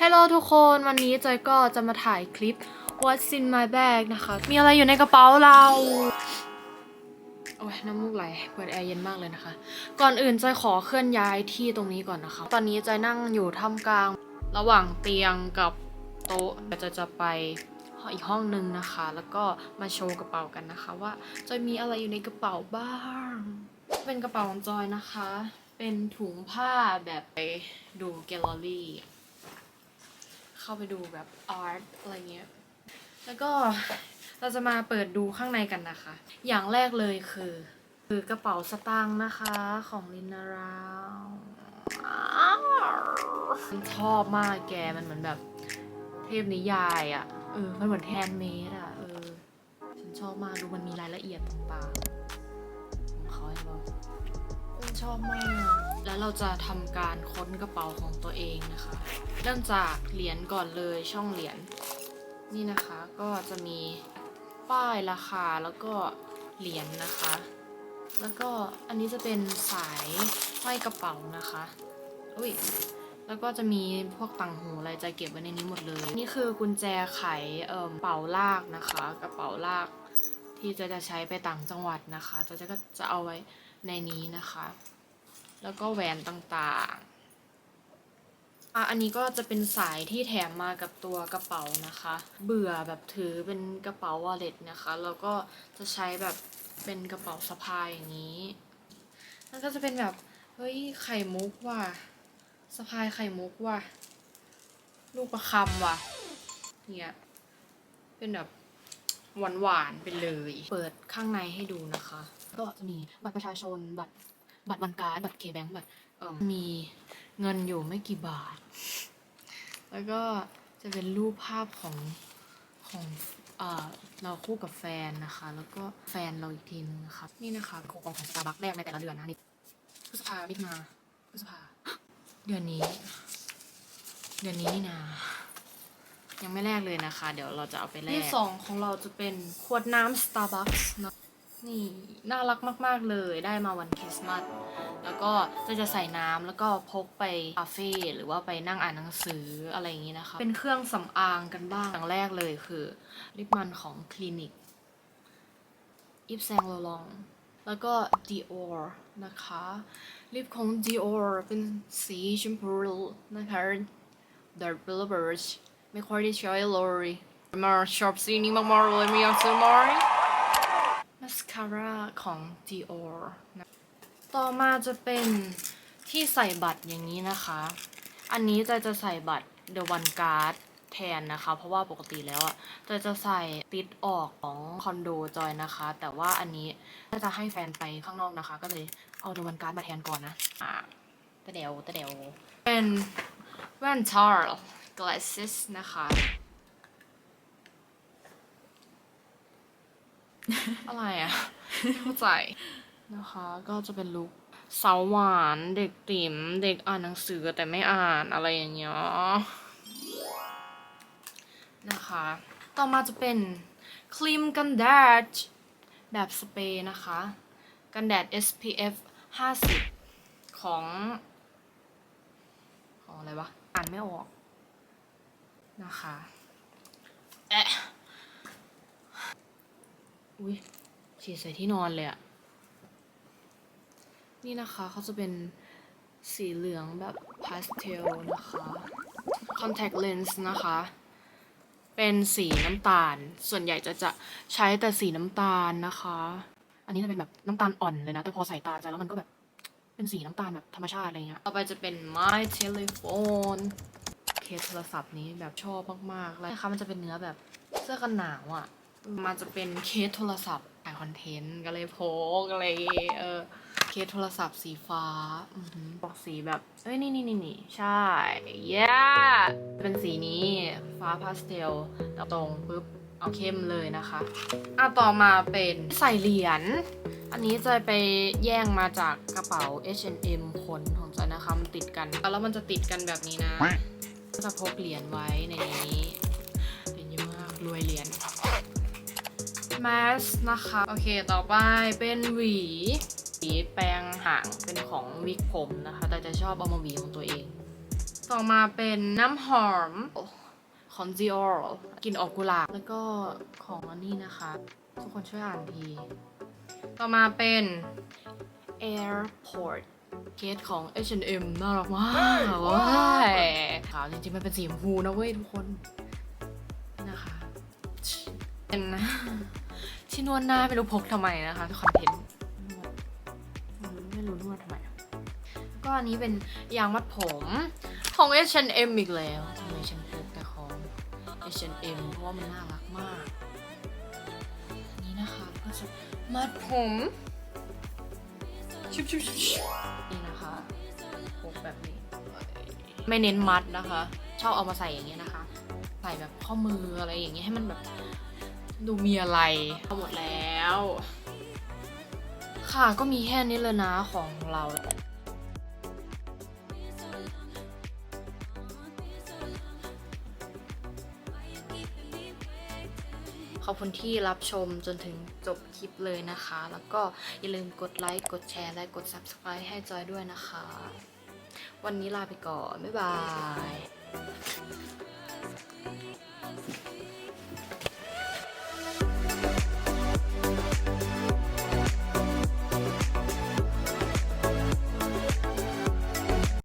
ฮัลโหลทุกคนวันนี้จอยก็จะมาถ่ายคลิป What's in my bag นะคะ มีอะไรอยู่ในกระเป๋าเรา โอ้ยน้ำมูกไหลเปิดแอร์เย็นมากเลยนะคะ ก่อนอื่นจอยขอเคลื่อนย้ายที่ตรงนี้ก่อนนะคะ ตอนนี้จอยนั่งอยู่ท่ามกลาง ระหว่างเตียงกับโต๊ะจะจะไปอีกห้องหนึ่งนะคะ แล้วก็มาโชว์กระเป๋ากันนะคะ ว่าจอยมีอะไรอยู่ในกระเป๋าบ้าง เป็นกระเป๋าของจอยนะคะ เป็นถุงผ้าแบบไปดูแกลเลอรี่ เข้าไปดูแบบอาร์ตอะไรเงี้ย แล้วก็เราจะมาเปิดดูข้างในกันนะคะ อย่างแรกเลยคือ คือกระเป๋าสตางค์นะคะของลินนาราวชอบมากแกมันเหมือนแบบเทพนิยายอะ่ะ เออ มันเหมือนแฮนด์เมดอะ เออ ฉันชอบมากดูมันมีรายละเอียดต่างๆ นชอบมาก แล้วเราจะทำการค้นกระเป๋าของตัวเองนะคะ เริ่มจากเหรียญก่อนเลยช่องเหรียญนี่นะคะก็จะมีป้ายราคาแล้วก็เหรียญนะคะ แล้วก็อันนี้จะเป็นสายห้อยกระเป๋านะคะอุ้ยแล้วก็จะมีพวกต่างหูอะไรจะเก็บไว้ในนี้หมดเลย นี่คือกุญแจไขเอ่อเป๋าลากนะคะ กระเป๋าลาก ที่จะจะใช้ไปต่างจังหวัดนะคะ จะจะก็จะเอาไว้ในนี้นะคะ แล้วก็แหวนต่างๆอะอันนี้ก็จะเป็นสายที่แถมมากับตัวกระเป๋านะคะ เบื่อแบบถือเป็นกระเป๋าวอลเล็ตนะคะ แล้วก็จะใช้แบบเป็นกระเป๋าสะพายอย่างนี้แล้วก็จะเป็นแบบเฮ้ยไข่มุกว่ะสะพายไข่มุกว่ะลูกประคำว่ะเนี่ยเป็นแบบ หวานๆไปเลย เปิดข้างในให้ดูนะคะ ก็จะมีบัตรประชาชนบัตรบัตรวันการบัตรเคแบงบัตรมีเงินอยู่ไม่กี่บาท แล้วก็จะเป็นรูปภาพของของเราคู่กับแฟนนะคะ แล้วก็แฟนเราอีกทีนึงนะคะ นี่นะคะโครงของสตาร์บัคแรกในแต่ละเดือนนะนี่พฤษภามิถุนาพฤษภาเดือนนี้ เดือนนี้นี่นา ยังไม่แลกเลยนะคะ เดี๋ยวเราจะเอาไปแลกที่สองของเราจะเป็นขวดน้ำ Starbucks นะนี่น่ารักมาก ๆ เลยได้มาวันคริสต์มาสแล้วก็จะจะใส่น้ำแล้วก็พกไปคาเฟ่หรือว่าไปนั่งอ่านหนังสืออะไรอย่างนี้นะคะ เป็นเครื่องสำอางกันบ้างอย่างแรกเลยคือลิปมันของคลินิกอิฟแซงโลลอง แล้วก็ Dior นะคะ ลิปของ Dior เป็นสีชมพูนะคะ Dark Bluebird ไม่ค่อยได้ใช้เลยมาชอบสีนี้มากๆเลยไม่อยากซื้อมามาสคาร่าของ Dior นะต่อมาจะเป็นที่ใส่บัตรอย่างนี้นะคะ อันนี้จะจะใส่บัตร The One Card แทนนะคะ เพราะว่าปกติแล้วอะจะจะใส่ติดออกของคอนโดจอยนะคะ แต่ว่าอันนี้จะให้แฟนไปข้างนอกนะคะ ก็เลยเอา The One Card มาแทนก่อนนะ อ่าตะเดวตะเดวเป็นแว่น Charles glasses นะคะ อะไรอะไม่เข้าใจนะคะ ก็จะเป็นลุคสาวหวานเด็กติ๋มเด็กอ่านหนังสือแต่ไม่อ่านอะไรอย่างเงี้ยนะคะ ต่อมาจะเป็นครีมกันแดดแบบสเปรย์นะคะ กันแดด SPF 50 ของ ของอะไรวะ อ่านไม่ออก นะคะแอะอุ้ยฉีดใส่ที่นอนเลยอะนี่นะคะเขาจะเป็นสีเหลืองแบบพาสเทลนะคะ contact lens นะคะ เป็นสีน้ำตาล ส่วนใหญ่จะจะใช้แต่สีน้ำตาลนะคะ อันนี้จะเป็นแบบน้ำตาลอ่อนเลยนะ แต่พอใส่ตาใจแล้วมันก็แบบเป็นสีน้ำตาลแบบธรรมชาติอะไรเงี้ย ต่อไปจะเป็น my telephone เคสโทรศัพท์นี้แบบชอบมากๆแล้วนะคะมันจะเป็นเนื้อแบบเสื้อกันหนาวอะ่ะ มันจะเป็นเคสโทรศัพท์ถ่ายคอนเทนต์ก็เลยโพกอะไรเออเคสโทรศัพท์สีฟ้าบอกสีแบบเอ้ยนี่นี่นี่นี่ใช่ yeah เป็นสีนี้ฟ้าพาสเทลตรงปุ๊บเอาเข้มเลยนะคะอะต่อมาเป็นใส่เหรียญ อันนี้จะไปแย่งมาจากกระเป๋า H&M ขนของจอยนะคะ มันติดกัน แล้วมันจะติดกันแบบนี้นะ ก็จะพกเหรียญไว้ในนี้เหรียญเยอะมากรวยเหรียญแมสนะคะ โอเค ต่อไปเป็นหวีสีแปรงหางเป็นของวิกผมนะคะ แต่จะชอบเอามาหวีของตัวเอง ต่อมาเป็นน้ำหอมของ Dior กลิ่นออกกุหลาบ แล้วก็ของอันนี้นะคะ ทุกคนช่วยอ่านที ต่อมาเป็น Airport เคสของ H&M น่ารักมากว้ายขาวจริงๆมันเป็นสีชมพูนะเว้ยทุกคนนะคะเป็นที่นวดหน้าไม่รู้พกทำไมนะคะคอนเทนต์นไม่รู้นวดทำไม ก็อันนี้เป็นยางมัดผมของ H&M อีกแล้วทำไมฉันพกแต่ของ H&M เพราะว่ามันน่ารักมาก นี้นะคะก็จะมัดผมชุบชุบชุบชุบนี่นะคะพกแบบนี้ ไม่เน้นมัดนะคะ ชอบเอามาใส่อย่างเงี้ยนะคะ ใส่แบบข้อมืออะไรอย่างเงี้ยให้มันแบบดูมีอะไรเอหมดแล้ว ค่ะก็มีแค่นี้เลยนะของเราขอบคุณที่รับชมจนถึงจบคลิปเลยนะคะ แล้วก็อย่าลืมกดไลค์ กดแชร์ และกด Subscribe ให้จอยด้วยนะคะ วันนี้ลาไปก่อน บ๊ายบาย